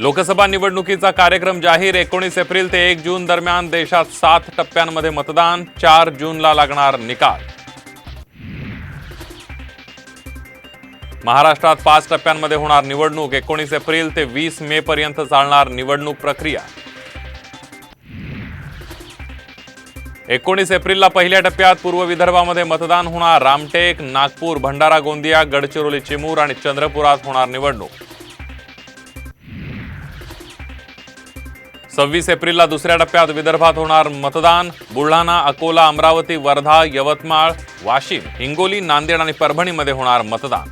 लोकसभा निवडणुकीचा कार्यक्रम जाहीर. एकोणीस एप्रिल ते एक जून दरम्यान देशात सात टप्प्यांमध्ये मतदान चार जूनला लागणार निकाल. महाराष्ट्रात पाच टप्प्यांमध्ये होणार निवडणूक. एकोणीस एप्रिल ते वीस मे पर्यंत चालणार निवडणूक प्रक्रिया. एकोणीस एप्रिलला पहिल्या टप्प्यात पूर्व विदर्भामध्ये मतदान होणार. रामटेक नागपूर भंडारा गोंदिया गडचिरोली चिमूर आणि चंद्रपुरात होणार निवडणूक. सव्वीस एप्रिलला दुसऱ्या टप्प्यात विदर्भात होणार मतदान. बुलढाणा अकोला अमरावती वर्धा यवतमाळ वाशिम हिंगोली नांदेड आणि परभणीमध्ये होणार मतदान.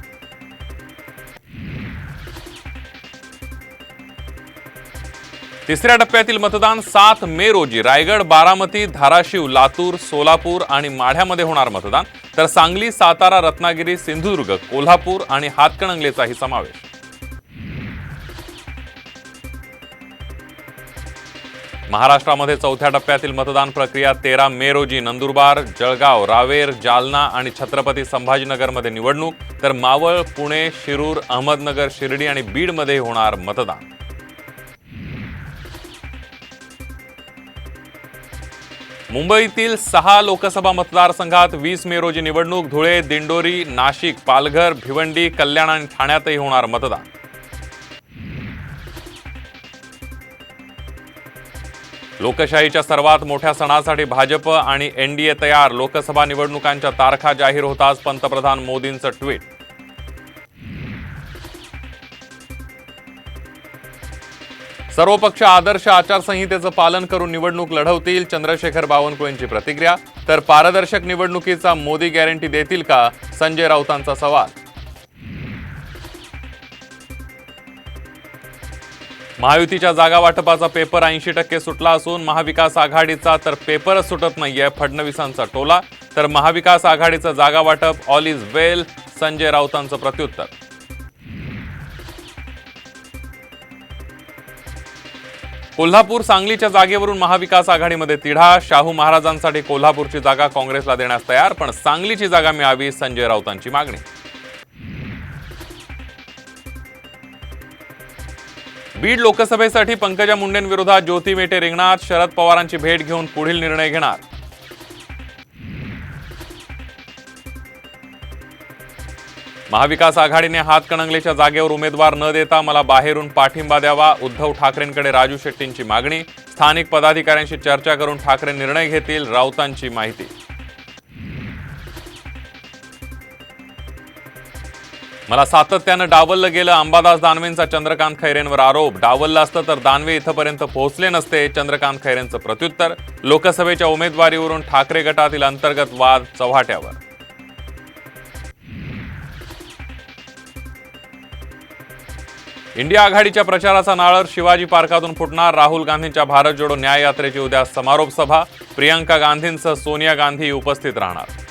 तिसऱ्या टप्प्यातील मतदान सात मे रोजी. रायगड बारामती धाराशिव लातूर सोलापूर आणि माढ्यामध्ये होणार मतदान. तर सांगली सातारा रत्नागिरी सिंधुदुर्ग कोल्हापूर आणि हातकणंगलेचाही समावेश. महाराष्ट्रामध्ये चौथ्या टप्प्यातील मतदान प्रक्रिया तेरा मे रोजी. नंदुरबार जळगाव रावेर जालना आणि छत्रपती संभाजीनगरमध्ये निवडणूक. तर मावळ पुणे शिरूर अहमदनगर शिर्डी आणि बीडमध्ये होणार मतदान. मुंबईतील सहा लोकसभा मतदारसंघात वीस मे रोजी निवडणूक. धुळे दिंडोरी नाशिक पालघर भिवंडी कल्याण आणि ठाण्यातही होणार मतदान. लोकशाहीच्या सर्वात मोठ्या सणासाठी भाजप आणि एनडीए तयार. लोकसभा निवडणुकांच्या तारखा जाहीर होताच पंतप्रधान मोदींचं ट्विट. सर्व पक्ष आदर्श आचारसंहितेचं पालन करून निवडणूक लढवतील. चंद्रशेखर बावनकुळेंची प्रतिक्रिया. तर पारदर्शक निवडणुकीचा मोदी गॅरंटी देतील का? संजय राऊतांचा सवाल. महायुतीच्या जागा वाटपाचा पेपर ऐंशी टक्के सुटला असून महाविकास आघाडीचा तर पेपरच सुटत नाहीये फडणवीसांचा टोला. तर महाविकास आघाडीचं जागा वाटप ऑल इज वेल संजय राऊतांचं प्रत्युत्तर. कोल्हापूर सांगलीच्या जागेवरून महाविकास आघाडीमध्ये तिढा. शाहू महाराजांसाठी कोल्हापूरची जागा काँग्रेसला देण्यास तयार पण सांगलीची जागा मिळावी संजय राऊतांची मागणी. बीड लोकसभेसाठी पंकजा मुंडेंविरोधात ज्योती मेटे रिंगणात शरद पवारांची भेट घेऊन पुढील निर्णय घेणार. महाविकास आघाडीने हातकणंगलेच्या जागेवर उमेदवार न देता मला बाहेरून पाठिंबा द्यावा उद्धव ठाकरेंकडे राजू शेट्टींची मागणी स्थानिक पदाधिकाऱ्यांशी चर्चा करून ठाकरे निर्णय घेतील राऊतांची माहिती. मला सातत्यानं डावललं गेलं अंबादास दानवेंचा चंद्रकांत खैरेंवर आरोप. डावललं असतं तर दानवे इथंपर्यंत पोहोचले नसते चंद्रकांत खैरेंचं प्रत्युत्तर. लोकसभेच्या उमेदवारीवरून ठाकरे गटातील अंतर्गत वाद चव्हाट्यावर. इंडिया आघाडीच्या प्रचाराचा नाळर शिवाजी पार्कातून फुटणार. राहुल गांधींच्या भारत जोडो न्याय यात्रेची उद्या समारोप सभा. प्रियंका गांधींसह सोनिया गांधी उपस्थित राहणार.